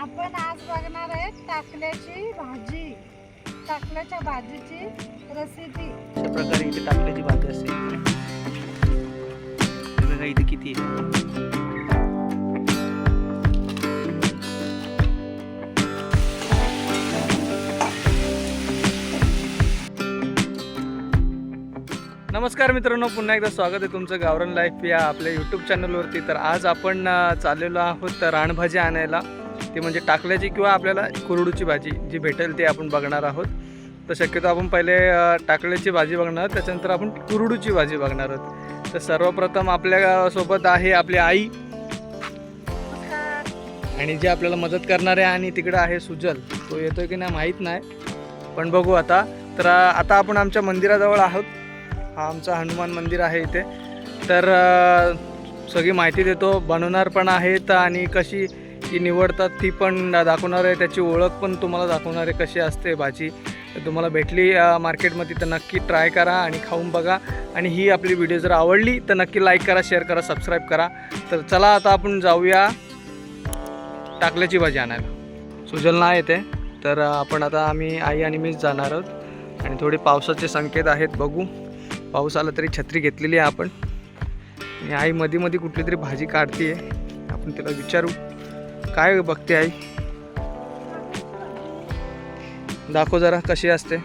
आपण आज बघणार आहे टाकल्याची भाजी टाकल्याच्या भाजीची रेसिपी अशा प्रकारे इथे टाकल्याची भाजी असते बघा इथे किती आहे. नमस्कार मित्रांनो पुन्हा एकदा स्वागत आहे तुमचं गावरन लाईफ या आपल्या यूट्यूब चॅनलवरती तर आज आपण चाललेलो आहोत रानभाजी आणायला. ती म्हणजे टाकल्याची किंवा आपल्याला कुरडूची भाजी जी भेटेल ती आपण बघणार आहोत. तर शक्यतो आपण पहिले टाकल्याची भाजी बघणार आहोत त्याच्यानंतर आपण कुरडूची भाजी बघणार आहोत. तर सर्वप्रथम आपल्यासोबत आहे आपली आई. आणि जे आपल्याला मदत करणार आहे आणि तिकडं आहे सुजल. तो येतोय की नाही माहीत नाही. पण बघू आता. तर आता आपण आमच्या मंदिराजवळ आहोत. हा आमचा हनुमान मंदिर आहे इथे. तर सगळी माहिती देतो. बनवणार पण आहेत आणि कशी ती निवडतात ती पण दाखवणार आहे. त्याची ओळख पण तुम्हाला दाखवणार आहे कशी असते भाजी. तर तुम्हाला भेटली मार्केटमध्ये तर नक्की ट्राय करा आणि खाऊन बघा. आणि ही आपली व्हिडिओ जर आवडली तर नक्की लाईक करा शेअर करा सबस्क्राईब करा. तर चला आता आपण जाऊया टाकल्याची भाजी आणायला. सुजल ना येते. तर आपण आता आम्ही आई आणि मीच जाणार आहोत. आणि थोडे पावसाचे संकेत आहेत बघू. पाऊस आला तरी छत्री घेतलेली आहे आपण. आणि आई मध्ये मध्ये कुठली तरी भाजी काढते आपण तिला विचारू. काय बघते आई? दाखव जरा कशी असते.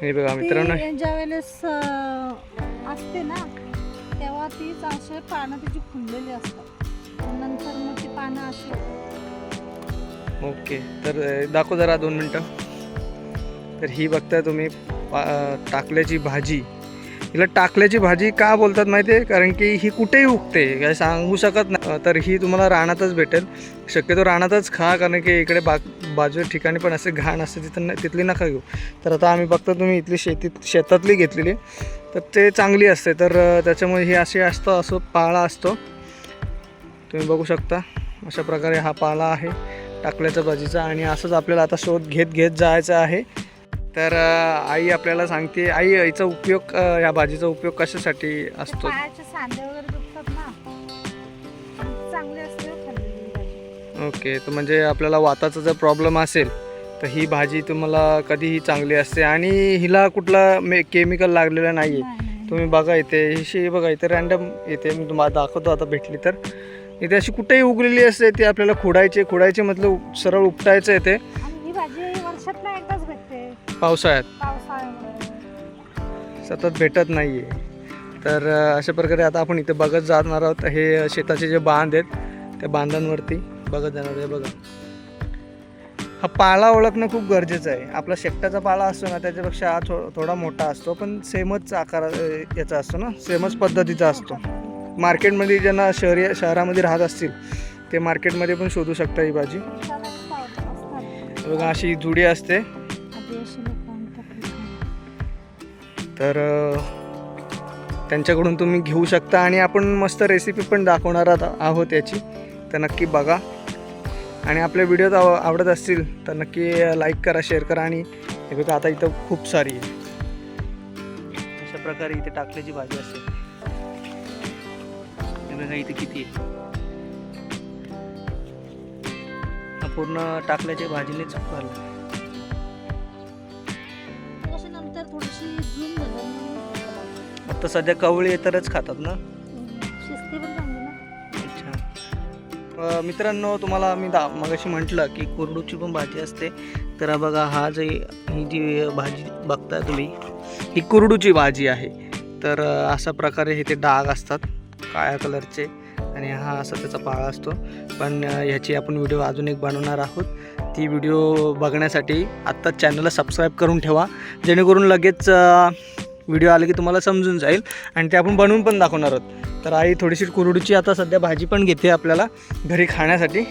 हे बघा मित्रांनो. ज्या वेळेस असते ना तेव्हा तीच असे पानं तिची फुललेली असतात. नंतर मग ती पानं अशी. ओके तर दाखव जरा दोन मिनटं. तर ही बघताय तुम्ही पा टाकल्याची भाजी. हिला टाकल्याची भाजी का बोलतात माहिती आहे कारण की ही कुठेही उगते काय सांगू शकत नाही. तर ही तुम्हाला रानातच भेटेल. शक्यतो रानातच खा कारण की इकडे बाग बाजू ठिकाणी पण असे घाण असते तिथं न- तिथली नका घेऊ. तर आता आम्ही बघतो तुम्ही इथली शेतीत शेतातली घेतलेली. तर ते चांगली असते तर त्याच्यामुळे ही अशी असतं असं पाळा असतो. तुम्ही बघू शकता अशा प्रकारे हा पाला आहे टाकल्याच्या भाजीचा. आणि असंच आपल्याला आता शोध घेत घेत जायचं आहे. तर आई आपल्याला सांगते आई याचा उपयोग या भाजीचा उपयोग कशासाठी असतो? हो. ओके तर म्हणजे आपल्याला वाताचा जर प्रॉब्लेम असेल तर ही भाजी तुम्हाला कधीही चांगली असते. आणि हिला कुठला मे केमिकल लागलेलं नाही आहे. तुम्ही बघा इथे हिशी बघा इथे रँडम येते मी तुम्हाला दाखवतो आता भेटली तर. इथे अशी कुठेही उगलेली असते ती आपल्याला खुडायचे खुडायचे मतलब सरळ उपटायचं येते पावसाळ्यात. सतत भेटत नाही आहे तर अ, अशा प्रकारे आता आपण इथे बघत जाणार आहोत. हे शेताचे जे बांध आहेत त्या बांधांवरती बघत जाणार आहे बघा. हा पाला ओळखणं खूप गरजेचं आहे. आपला शेकटाचा पाला असतो ना त्याच्यापेक्षा हा थो थोडा मोठा असतो. पण सेमच आकार अ, याचा असतो ना. सेमच पद्धतीचा असतो. मार्केटमध्ये ज्यांना शहरी शहरामध्ये राहत असतील ते मार्केटमध्ये पण शोधू शकता ही भाजी. बघा अशी जुडी असते. तर त्यांच्याकडून तुम्ही घेऊ शकता आणि आपण मस्त रेसिपी पण दाखवणार आहोत- याची. तर नक्की बघा. आणि आपले व्हिडिओ आव आवडत असतील तर नक्की लाईक करा शेअर करा आणि हे बघा आता इथं खूप सारी आहे. अशा प्रकारे इथे टाकल्याची भाजी असते. हे बघा इथे किती आहे. पूर्ण टाकल्याच्या भाजीनेच भरला आता सध्या कवळी तरच खातात ना? शिस्ती पण चांगली ना. अच्छा. अ, मित्रांनो तुम्हाला मी दा मगाशी म्हटलं की कुरडूची पण भाजी असते. तर हा बघा हा जे ही जी भाजी बघताय तुम्ही ही कुरडूची भाजी आहे. तर अ, अशा प्रकारे हे ते डाग असतात काळ्या कलरचे. आणि हा असा त्याचा पाळा असतो. पण अ, ह्याची आपण व्हिडिओ अजून एक बनवणार आहोत. ती व्हिडिओ बघण्यासाठी आत्ताच चॅनलला सबस्क्राईब करून ठेवा. जेणेकरून लगेच व्हिडिओ आले की तुम्हाला समजून जाईल. आणि ते आपण बनवून पण दाखवणार आहोत. तर आई थोडीशी कुरडूची आता सध्या भाजी पण घेते आपल्याला घरी खाण्यासाठी.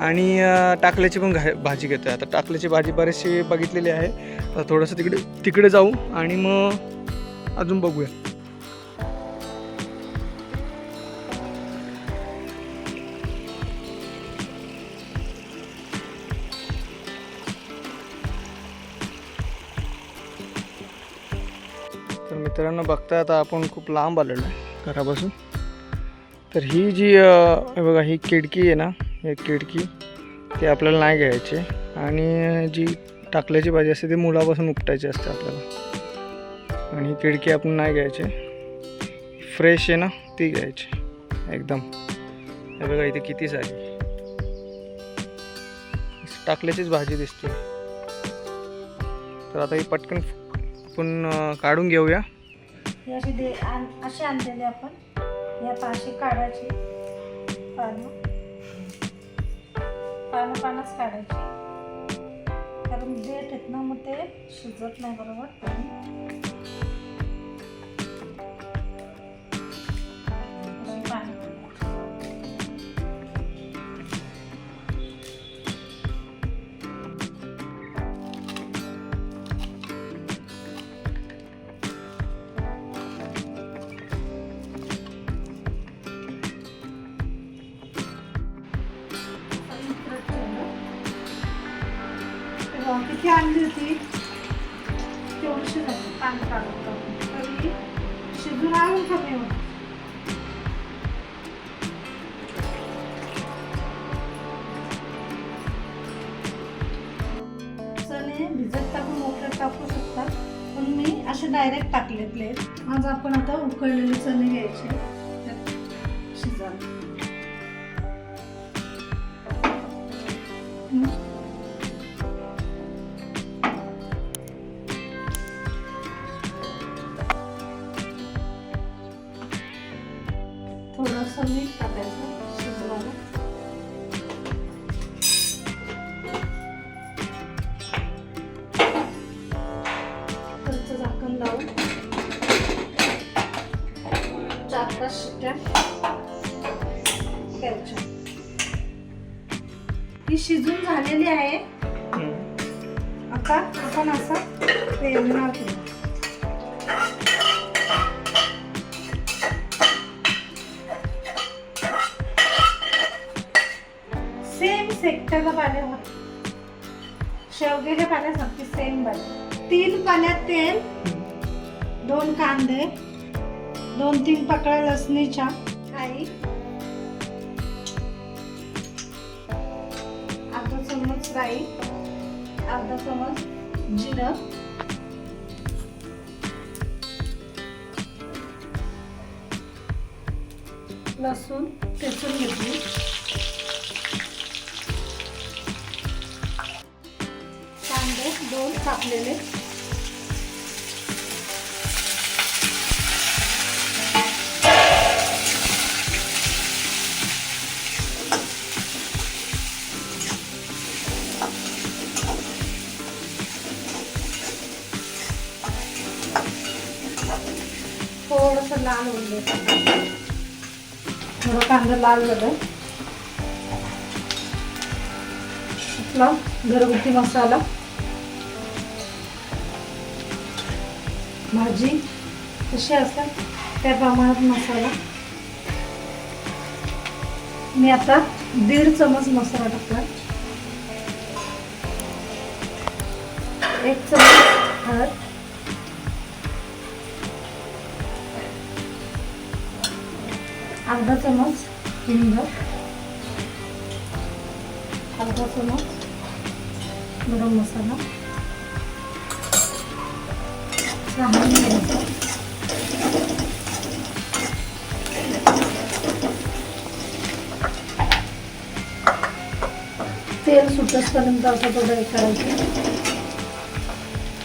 आणि टाकल्याची पण घा भाजी घेतो आता टाकल्याची भाजी बरीचशी बघितलेली आहे. तर थोडंसं तिकडे तिकडे जाऊ आणि मग अजून बघूया. मित्रांनो बघता आता आपण खूप लांब आलेलो आहे घरापासून. तर ही जी अ, बघा ही खिडकी आहे ना एक खिडकी ते आपल्याला नाही घ्यायचे. आणि जी टाकल्याची भाजी असते ती मुलापासून उपटायची असते आपल्याला. आणि ही खिडकी आपण नाही घ्यायची. फ्रेश आहे ना ती घ्यायची एकदम. हे बघा इथे किती सारी. टाकल्याचीच भाजी दिसते. तर आता ही पटकन आपण काढून घेऊया. हे अशी दे आण- अशी आणलेले आपण. हे आता काढायची. पानं. पानं पानच काढायची. कारण देठ आहेत ना मग ते शिजत नाही बरोबर. तेव्हा आणली होती. तेवढीशी झाली. पान काढून तरी शिजून आणून कमी होत भिजत टाकून मोठ्यात टाकू शकतात पण मी असे डायरेक्ट टाकले प्लेट आज आपण आता उकळलेले चणे घ्यायचे. त्यात शिजायला झालेली आहे. आता आपण असं करू. सेम सेकटाला पाण्यावर शेवग्याच्या पाण्यासारखी सेम भाजी तीन पाण्यात तेल दोन कांदे दोन तीन पकड्या लसणीच्या. काही राई अर्धा चमच जिरं. लसूण ठेचून घेतली. कांदे दोन कापलेले. थोडंसं लाल होऊन द्यायचं थोडं कांदा लाल झालं. आपला घरगुती मसाला. भाजी कशी असतात त्या प्रमाणात मसाला. मी आता दीड चमच मसाला टाकला. एक चमच हळद. अर्धा चमच हिंग. अर्धा चमच गरम मसाला. चांगलं घ्यायचं. तेल सुटसपर्यंत असं थोडं हे करायचं.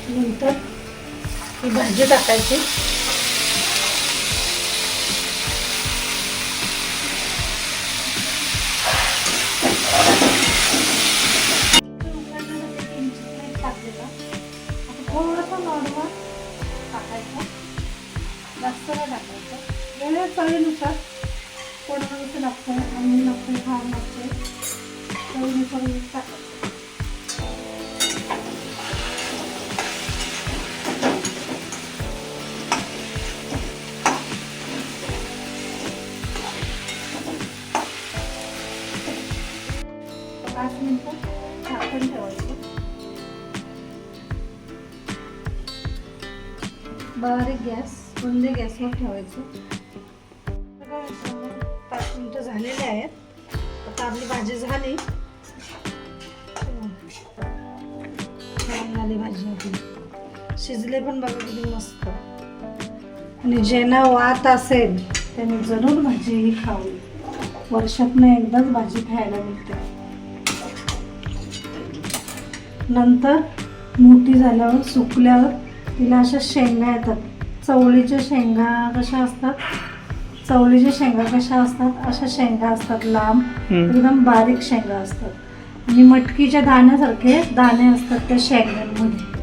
नंतर ही भाजी टाकायची. चवीनुसार कोणाला कसं लागतं आम्ही लागतं खायला लागते चवीनुसार टाकायचं पाच मिनटं झाकण ठेवायचं. बारीक गॅस बंद गॅसवर ठेवायचं. बघा झालेले आहेत. आता आपली भाजी झाली. झाली भाजी आपली. शिजले पण बघा किती मस्त. आणि ज्यांना वात असेल त्यांनी जरूर भाजी ही खावी वर्षातनं एकदाच भाजी खायला मिळते. नंतर मोठी झाल्यावर सुकल्यावर तिला अशा शेंगा येतात. चवळीच्या शेंगा कशा असतात? चवळीच्या शेंगा कशा असतात? अशा शेंगा असतात लांब. एकदम बारीक शेंगा असतात. आणि मटकीच्या दाण्यासारखे दाणे असतात त्या शेंगांमध्ये.